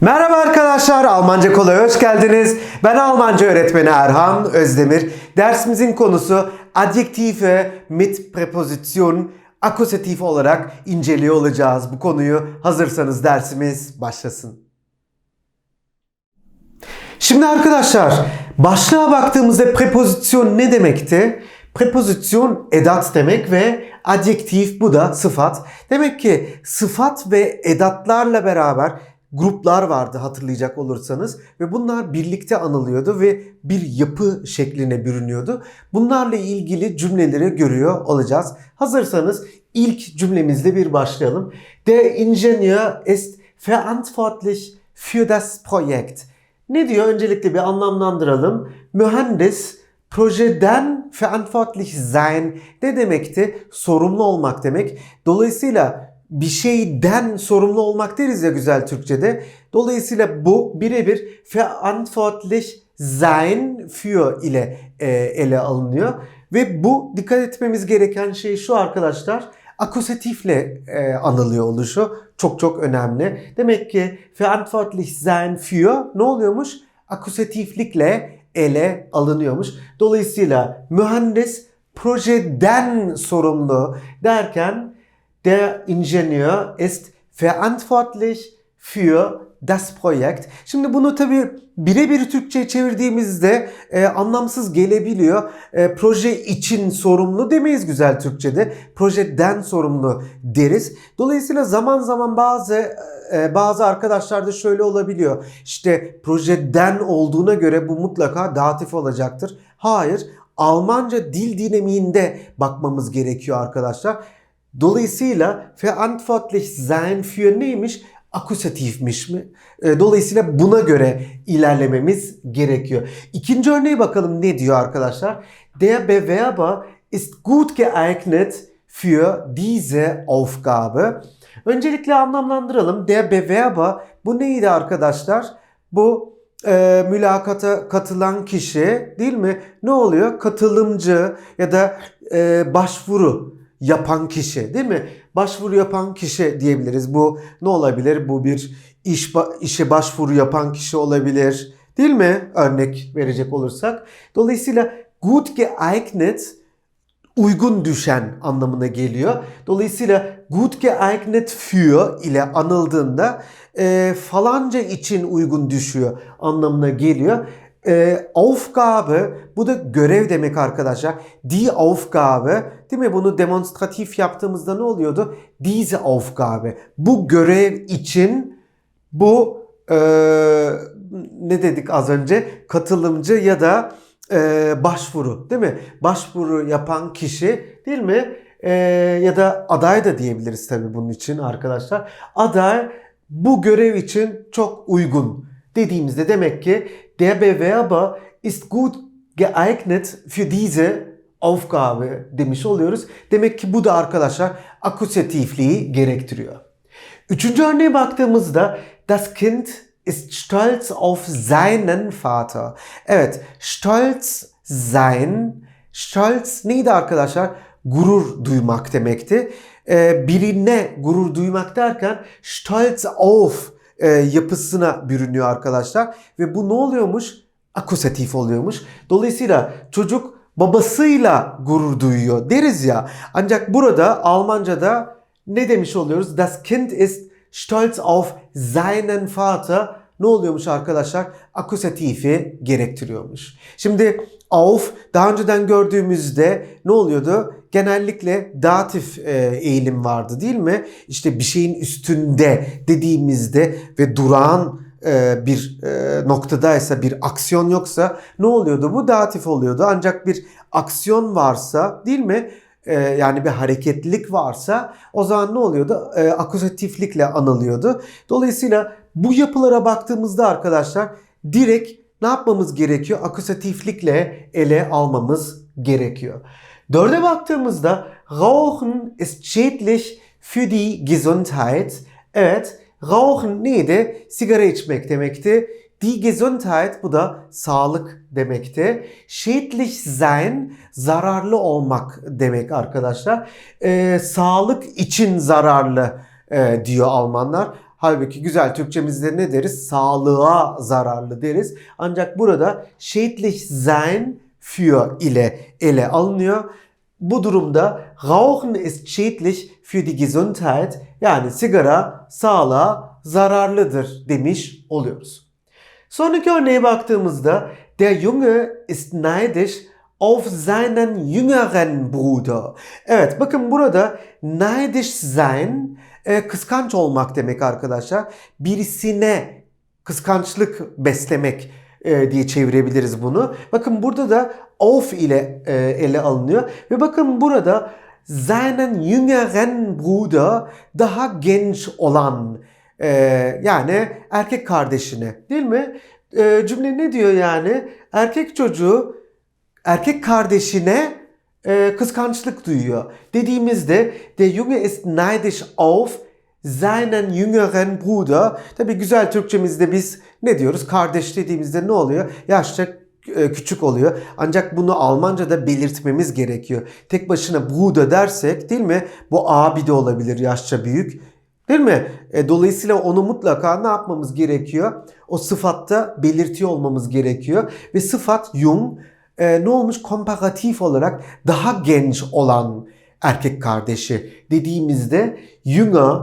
Merhaba arkadaşlar, Almanca Kolay hoş geldiniz. Ben Almanca öğretmeni Erhan Özdemir. Dersimizin konusu adjektife mit preposition akusatif olarak inceliyor olacağız. Bu konuyu hazırsanız dersimiz başlasın. Şimdi arkadaşlar başlığa baktığımızda prepozisyon ne demekti? Prepozisyon edat demek ve adjektif bu da sıfat. Demek ki sıfat ve edatlarla beraber gruplar vardı hatırlayacak olursanız ve bunlar birlikte anılıyordu ve bir yapı şekline bürünüyordu. Bunlarla ilgili cümleleri görüyor olacağız. Hazırsanız ilk cümlemizle bir başlayalım. Der Ingenieur ist verantwortlich für das Projekt. Ne diyor? Öncelikle bir anlamlandıralım. Mühendis projeden verantwortlich sein ne demekti? Sorumlu olmak demek. Dolayısıyla bir şeyden sorumlu olmak deriz ya güzel Türkçe'de. Dolayısıyla bu birebir verantwortlich sein für ile e, ele alınıyor. Ve bu dikkat etmemiz gereken şey şu arkadaşlar. Akusatifle e, anılıyor oluşu çok çok önemli. Demek ki verantwortlich sein für ne oluyormuş? Akusatiflikle ele alınıyormuş. Dolayısıyla mühendis projeden sorumlu derken der Ingenieur ist verantwortlich für das Projekt. Şimdi bunu tabi birebir Türkçe çevirdiğimizde e, anlamsız gelebiliyor. E, proje için sorumlu demeyiz güzel Türkçe'de. Projeden sorumlu deriz. Dolayısıyla zaman zaman bazı e, bazı arkadaşlarda şöyle olabiliyor. İşte projeden olduğuna göre bu mutlaka datif olacaktır. Hayır. Almanca dil dinamiğinde bakmamız gerekiyor arkadaşlar. Dolayısıyla verantwortlich sein für neymiş? Akusatifmiş mi? E, Dolayısıyla buna göre ilerlememiz gerekiyor. İkinci örneğe bakalım ne diyor arkadaşlar? Der Bewerber ist gut geeignet für diese Aufgabe. Öncelikle anlamlandıralım. Der Bewerber bu neydi arkadaşlar? Bu e, mülakata katılan kişi değil mi? Ne oluyor? Katılımcı ya da e, başvuru yapan kişi değil mi? Başvuru yapan kişi diyebiliriz. Bu ne olabilir? Bu bir iş işe başvuru yapan kişi olabilir. Değil mi? Örnek verecek olursak. Dolayısıyla gut geeignet uygun düşen anlamına geliyor. Dolayısıyla gut geeignet für ile anıldığında e, falanca için uygun düşüyor anlamına geliyor. E, Aufgabe bu da görev demek arkadaşlar. Die Aufgabe değil mi? Bunu demonstratif yaptığımızda ne oluyordu? Diese Aufgabe. Bu görev için bu e, ne dedik az önce? Katılımcı ya da e, başvuru değil mi? Başvuru yapan kişi değil mi? E, ya da aday da diyebiliriz tabii bunun için arkadaşlar. Aday bu görev için çok uygun dediğimizde demek ki der Bewerber ist gut geeignet für diese Aufgabe demiş oluyoruz. Demek ki bu da arkadaşlar akusatifliği gerektiriyor. Üçüncü örneğe baktığımızda das Kind ist stolz auf seinen Vater. Evet, stolz sein, stolz neydi arkadaşlar? Gurur duymak demekti. Ee, birine gurur duymak derken stolz auf e, yapısına bürünüyor arkadaşlar. Ve bu ne oluyormuş? Akusatif oluyormuş. Dolayısıyla çocuk babasıyla gurur duyuyor deriz ya. Ancak burada Almanca'da ne demiş oluyoruz? Das Kind ist stolz auf seinen Vater. Ne oluyormuş arkadaşlar? Akusatifi gerektiriyormuş. Şimdi auf daha önceden gördüğümüzde ne oluyordu? Genellikle datif e, eğilim vardı değil mi? İşte bir şeyin üstünde dediğimizde ve durağan e, bir e, noktadaysa bir aksiyon yoksa ne oluyordu? Bu datif oluyordu. Ancak bir aksiyon varsa değil mi? Yani bir hareketlilik varsa o zaman ne oluyordu? Akusatiflikle anılıyordu. Dolayısıyla bu yapılara baktığımızda arkadaşlar direkt ne yapmamız gerekiyor? Akusatiflikle ele almamız gerekiyor. Dörde baktığımızda Rauchen ist schädlich für die Gesundheit. Evet, Rauchen neydi? Sigara içmek demekti. Die Gesundheit bu da sağlık demekti. Schädlich sein zararlı olmak demek arkadaşlar. Ee, sağlık için zararlı e, diyor Almanlar. Halbuki güzel Türkçemizde ne deriz? Sağlığa zararlı deriz. Ancak burada schädlich sein für ile ele alınıyor. Bu durumda Rauchen ist schädlich für die Gesundheit yani sigara sağlığa zararlıdır demiş oluyoruz. Sonraki örneğe baktığımızda der Junge ist neidisch auf seinen jüngeren Bruder. Evet bakın burada neidisch sein e, kıskanç olmak demek arkadaşlar. Birisine kıskançlık beslemek e, diye çevirebiliriz bunu. Bakın burada da auf ile e, ele alınıyor ve bakın burada seinen jüngeren Bruder daha genç olan e, yani erkek kardeşine değil mi? E, cümle ne diyor yani? Erkek çocuğu erkek kardeşine e, kıskançlık duyuyor. Dediğimizde der Junge ist neidisch auf seinen jüngeren Bruder. Tabi güzel Türkçemizde biz ne diyoruz? Kardeş dediğimizde ne oluyor? Yaşça e, küçük oluyor. Ancak bunu Almanca'da belirtmemiz gerekiyor. Tek başına Bruder dersek değil mi? Bu abi de olabilir yaşça büyük. Değil mi? E, dolayısıyla onu mutlaka ne yapmamız gerekiyor? O sıfatta belirtiyor olmamız gerekiyor. Ve sıfat jung e, ne olmuş? Komparatif olarak daha genç olan erkek kardeşi dediğimizde jünger,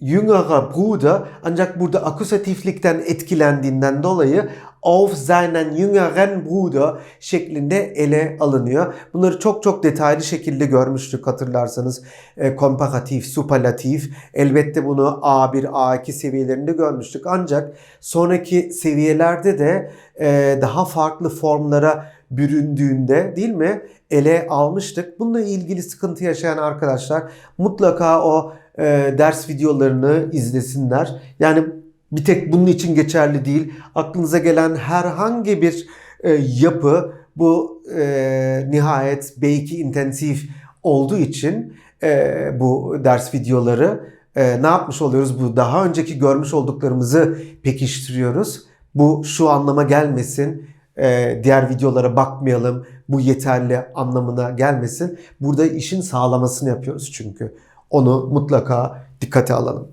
jüngerer Bruder ancak burada akusatiflikten etkilendiğinden dolayı auf seinen jüngeren Bruder şeklinde ele alınıyor. Bunları çok çok detaylı şekilde görmüştük hatırlarsanız. E, komparatif, superlatif. Elbette bunu A1, A2 seviyelerinde görmüştük. Ancak sonraki seviyelerde de e, daha farklı formlara büründüğünde değil mi ele almıştık. Bununla ilgili sıkıntı yaşayan arkadaşlar mutlaka o e, ders videolarını izlesinler. Yani bir tek bunun için geçerli değil. Aklınıza gelen herhangi bir e, yapı bu e, nihayet B2 intensif olduğu için e, bu ders videoları e, ne yapmış oluyoruz? Bu daha önceki görmüş olduklarımızı pekiştiriyoruz. Bu şu anlama gelmesin. e, diğer videolara bakmayalım. Bu yeterli anlamına gelmesin. Burada işin sağlamasını yapıyoruz çünkü. Onu mutlaka dikkate alalım.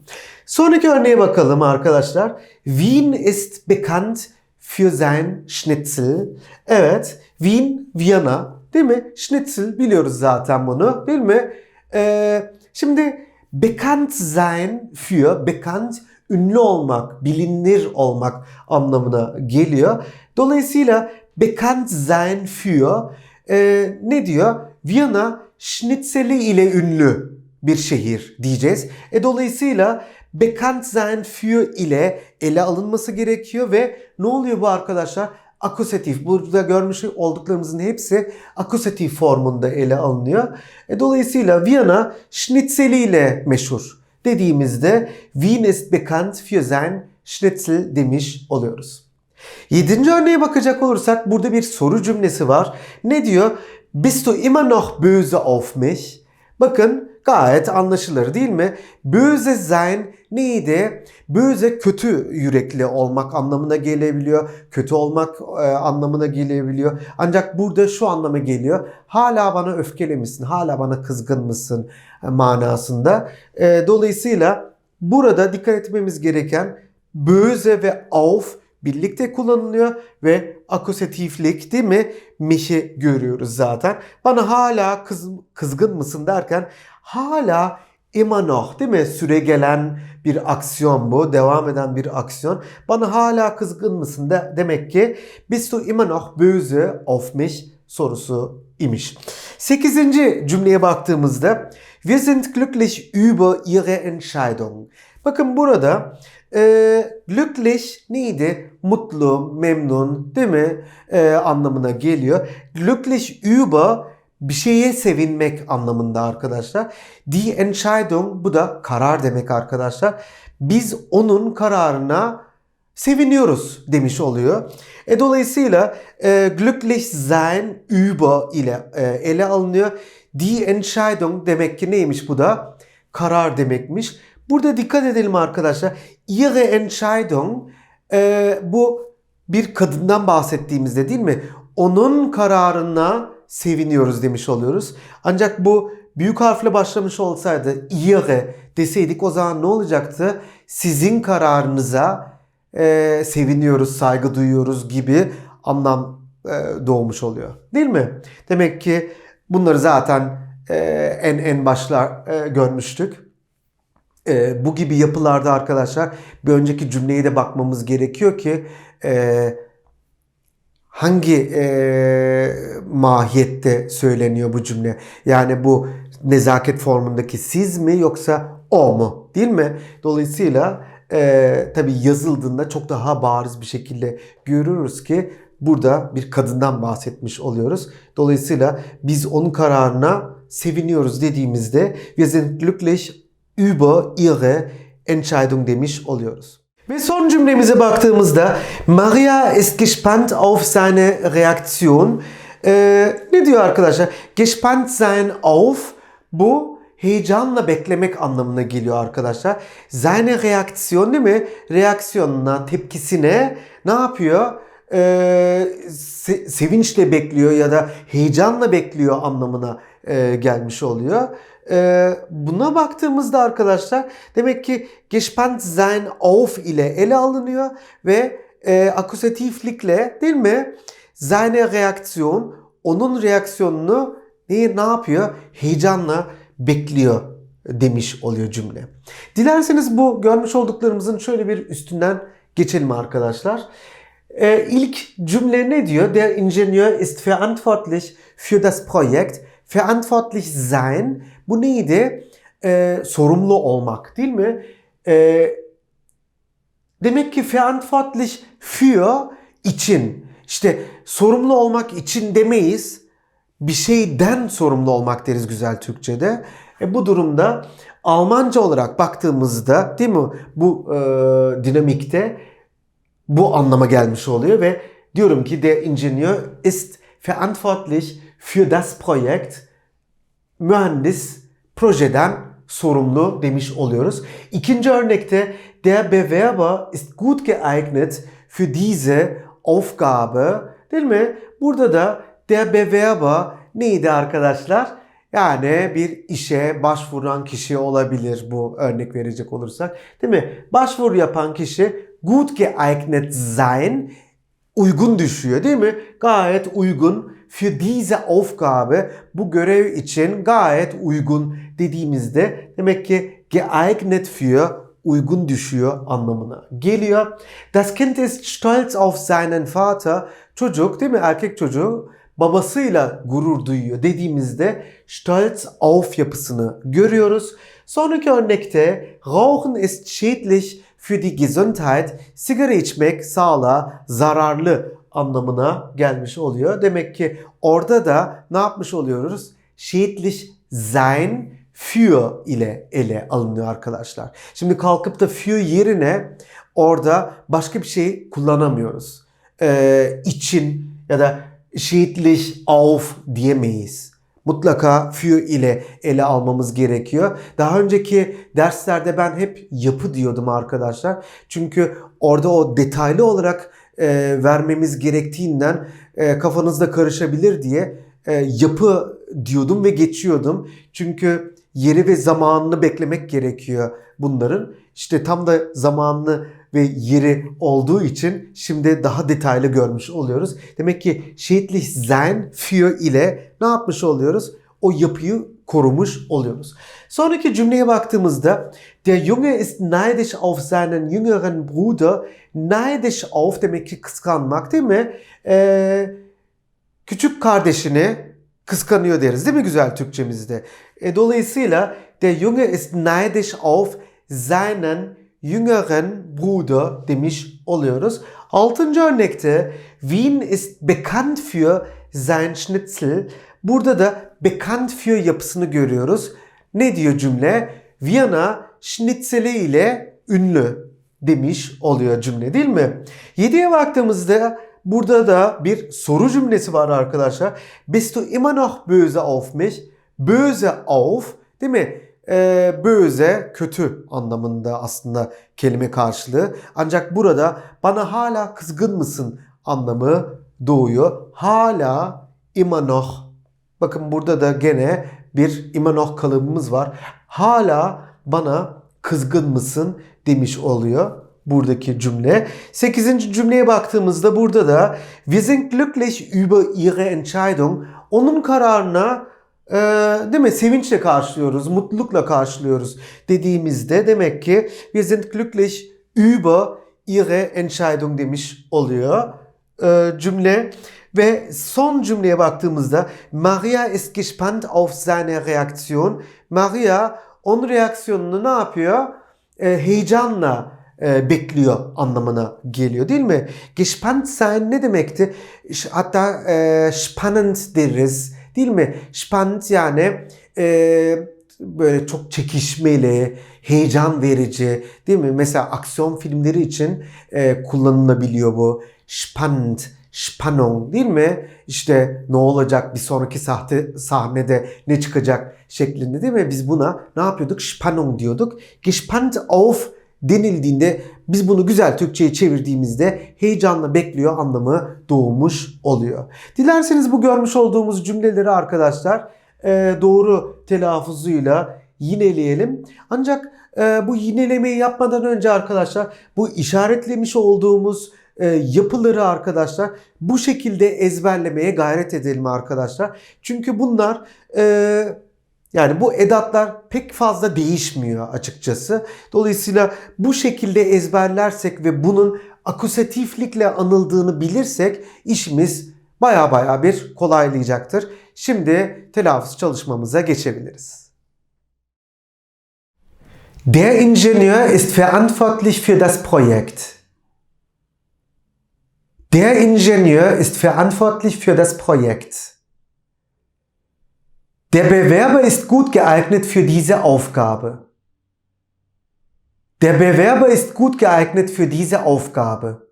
Sonraki örneğe bakalım arkadaşlar. Wien ist bekannt für sein Schnitzel. Evet, Wien, Viyana değil mi? Schnitzel biliyoruz zaten bunu değil mi? Ee, şimdi bekannt sein für, bekannt ünlü olmak, bilinir olmak anlamına geliyor. Dolayısıyla bekannt sein für e, ne diyor? Viyana Schnitzeli ile ünlü bir şehir diyeceğiz. E dolayısıyla bekannt sein für ile ele alınması gerekiyor ve ne oluyor bu arkadaşlar? Akusatif. Burada görmüş olduklarımızın hepsi akusatif formunda ele alınıyor. E dolayısıyla Viyana Schnitzeli ile meşhur dediğimizde Wien ist bekannt für sein Schnitzel demiş oluyoruz. Yedinci örneğe bakacak olursak burada bir soru cümlesi var. Ne diyor? Bist du immer noch böse auf mich? Bakın gayet anlaşılır değil mi? Böse sein neydi? Böse kötü yürekli olmak anlamına gelebiliyor. Kötü olmak e, anlamına gelebiliyor. Ancak burada şu anlama geliyor. Hala bana öfkeli misin? Hala bana kızgın mısın? E, manasında. E, dolayısıyla burada dikkat etmemiz gereken böse ve auf birlikte kullanılıyor ve akusatiflik değil mi? Mişi görüyoruz zaten. Bana hala kız, kızgın mısın derken hala immer noch değil mi? Süre gelen bir aksiyon bu. Devam eden bir aksiyon. Bana hala kızgın mısın de, demek ki bist du immer noch böse auf mich sorusu imiş. Sekizinci cümleye baktığımızda wir sind glücklich über ihre Entscheidung. Bakın burada e, glücklich neydi? Mutlu, memnun değil mi? E, anlamına geliyor. Glücklich über bir şeye sevinmek anlamında arkadaşlar. Die Entscheidung bu da karar demek arkadaşlar. Biz onun kararına seviniyoruz demiş oluyor. E, dolayısıyla e, glücklich sein über ile e, ele alınıyor. Die Entscheidung demek ki neymiş bu da? Karar demekmiş. Burada dikkat edelim arkadaşlar. Ihre Entscheidung e, bu bir kadından bahsettiğimizde değil mi? Onun kararına seviniyoruz demiş oluyoruz. Ancak bu büyük harfle başlamış olsaydı ihre deseydik o zaman ne olacaktı? Sizin kararınıza e, seviniyoruz, saygı duyuyoruz gibi anlam e, doğmuş oluyor. Değil mi? Demek ki bunları zaten e, en en başlar e, görmüştük. E, bu gibi yapılarda arkadaşlar bir önceki cümleye de bakmamız gerekiyor ki e, hangi e, mahiyette söyleniyor bu cümle? Yani bu nezaket formundaki siz mi yoksa o mu? Değil mi? Dolayısıyla e, tabii yazıldığında çok daha bariz bir şekilde görürüz ki burada bir kadından bahsetmiş oluyoruz. Dolayısıyla biz onun kararına seviniyoruz dediğimizde wir sind glücklich über ihre Entscheidung demiş oluyoruz. Ve son cümlemize baktığımızda Maria ist gespannt auf seine Reaktion. Ee, ne diyor arkadaşlar? Gespannt sein auf bu heyecanla beklemek anlamına geliyor arkadaşlar. Seine Reaktion değil mi? Reaksiyonuna, tepkisine ne yapıyor? Ee, se- sevinçle bekliyor ya da heyecanla bekliyor anlamına e, gelmiş oluyor. Ee, buna baktığımızda arkadaşlar demek ki gespannt sein auf ile ele alınıyor ve e, akusatiflikle değil mi? Seine Reaktion onun reaksiyonunu ne, ne yapıyor? Heyecanla bekliyor demiş oluyor cümle. Dilerseniz bu görmüş olduklarımızın şöyle bir üstünden geçelim arkadaşlar. Ee, ilk cümle ne diyor? Der Ingenieur ist verantwortlich für das Projekt. Verantwortlich sein. Bu neydi? Ee, sorumlu olmak değil mi? Ee, demek ki verantwortlich für için. İşte sorumlu olmak için demeyiz. Bir şeyden sorumlu olmak deriz güzel Türkçe'de. E, bu durumda Almanca olarak baktığımızda değil mi bu e, dinamikte bu anlama gelmiş oluyor ve diyorum ki der Ingenieur ist verantwortlich für das Projekt. Mühendis projeden sorumlu demiş oluyoruz. İkinci örnekte der Bewerber ist gut geeignet für diese Aufgabe. Değil mi? Burada da der Bewerber neydi arkadaşlar? Yani bir işe başvuran kişi olabilir bu örnek verecek olursak. Değil mi? Başvuru yapan kişi gut geeignet sein uygun düşüyor değil mi? Gayet uygun für diese Aufgabe bu görev için gayet uygun dediğimizde demek ki geeignet für uygun düşüyor anlamına geliyor. Das Kind ist stolz auf seinen Vater. Çocuk değil mi? Erkek çocuğu babasıyla gurur duyuyor dediğimizde stolz auf yapısını görüyoruz. Sonraki örnekte Rauchen ist schädlich für die Gesundheit. Sigara içmek sağlığa zararlı anlamına gelmiş oluyor. Demek ki orada da ne yapmış oluyoruz? Schädlich sein für ile ele alınıyor arkadaşlar. Şimdi kalkıp da für yerine orada başka bir şey kullanamıyoruz. Ee, için ya da schädlich auf diyemeyiz. Mutlaka für ile ele almamız gerekiyor. Daha önceki derslerde ben hep yapı diyordum arkadaşlar. Çünkü orada o detaylı olarak e, vermemiz gerektiğinden e, kafanızda karışabilir diye e, yapı diyordum ve geçiyordum. Çünkü yeri ve zamanını beklemek gerekiyor bunların. İşte tam da zamanını ve yeri olduğu için şimdi daha detaylı görmüş oluyoruz. Demek ki şehitlich sein für ile ne yapmış oluyoruz? O yapıyı korumuş oluyoruz. Sonraki cümleye baktığımızda der Junge ist neidisch auf seinen jüngeren Bruder. Neidisch auf demek ki kıskanmak değil mi? Ee, küçük kardeşini kıskanıyor deriz değil mi güzel Türkçemizde? E, dolayısıyla der Junge ist neidisch auf seinen jüngeren Bruder demiş oluyoruz. Altıncı örnekte Wien ist bekannt für sein Schnitzel. Burada da bekannt für yapısını görüyoruz. Ne diyor cümle? Viyana şnitzeli ile ünlü demiş oluyor cümle değil mi? 7'ye baktığımızda burada da bir soru cümlesi var arkadaşlar. Bist du immer noch böse auf mich? Böse auf değil mi? Ee, böse kötü anlamında aslında kelime karşılığı. Ancak burada bana hala kızgın mısın anlamı doğuyor. Hala immer noch Bakın burada da gene bir immer noch kalıbımız var. Hala bana kızgın mısın demiş oluyor buradaki cümle. Sekizinci cümleye baktığımızda burada da Wir sind glücklich über Ihre Entscheidung. Onun kararına e, değil mi sevinçle karşılıyoruz, mutlulukla karşılıyoruz dediğimizde demek ki Wir sind glücklich über Ihre Entscheidung demiş oluyor e, cümle. Ve son cümleye baktığımızda Maria ist gespannt auf seine Reaktion. Maria onun reaksiyonunu ne yapıyor? E, heyecanla e, bekliyor anlamına geliyor değil mi? Gespannt sein ne demekti? Hatta e, spannend deriz değil mi? Spannend yani e, böyle çok çekişmeli, heyecan verici değil mi? Mesela aksiyon filmleri için e, kullanılabiliyor bu. Spannend, Spannung değil mi? İşte ne olacak bir sonraki sahte sahnede ne çıkacak şeklinde değil mi? Biz buna ne yapıyorduk? Spannung diyorduk. Gespannt auf denildiğinde biz bunu güzel Türkçe'ye çevirdiğimizde heyecanla bekliyor anlamı doğmuş oluyor. Dilerseniz bu görmüş olduğumuz cümleleri arkadaşlar e, doğru telaffuzuyla yineleyelim. Ancak e, bu yinelemeyi yapmadan önce arkadaşlar bu işaretlemiş olduğumuz e, yapıları arkadaşlar bu şekilde ezberlemeye gayret edelim arkadaşlar. Çünkü bunlar yani bu edatlar pek fazla değişmiyor açıkçası. Dolayısıyla bu şekilde ezberlersek ve bunun akusatiflikle anıldığını bilirsek işimiz baya baya bir kolaylayacaktır. Şimdi telaffuz çalışmamıza geçebiliriz. Der Ingenieur ist verantwortlich für das Projekt. Der Ingenieur ist verantwortlich für das Projekt. Der Bewerber ist gut geeignet für diese Aufgabe. Der Bewerber ist gut geeignet für diese Aufgabe.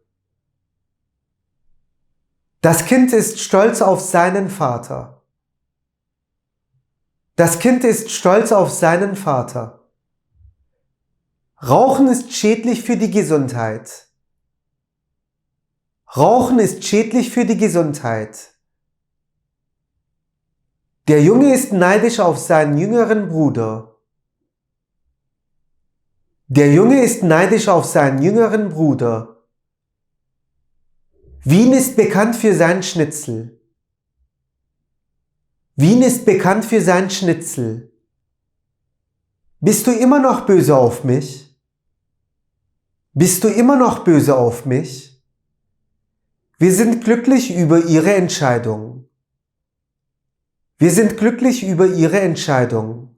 Das Kind ist stolz auf seinen Vater. Das Kind ist stolz auf seinen Vater. Rauchen ist schädlich für die Gesundheit. Rauchen ist schädlich für die Gesundheit. Der Junge ist neidisch auf seinen jüngeren Bruder. Der Junge ist neidisch auf seinen jüngeren Bruder. Wien ist bekannt für sein Schnitzel. Wien ist bekannt für sein Schnitzel. Bist du immer noch böse auf mich? Bist du immer noch böse auf mich? Wir sind glücklich über Ihre Entscheidung. Wir sind glücklich über Ihre Entscheidung.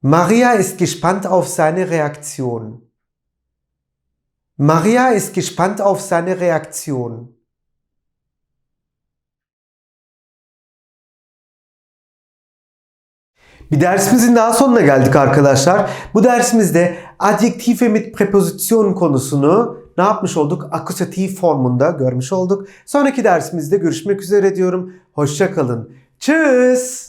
Maria ist gespannt auf seine Reaktion. Maria ist gespannt auf seine Reaktion. Bir dersimizin daha sonuna geldik arkadaşlar. Bu dersimizde adjektife mit Präposition konusunu ne yapmış olduk? Akusatif formunda görmüş olduk. Sonraki dersimizde görüşmek üzere diyorum. Hoşça kalın. Tschüss.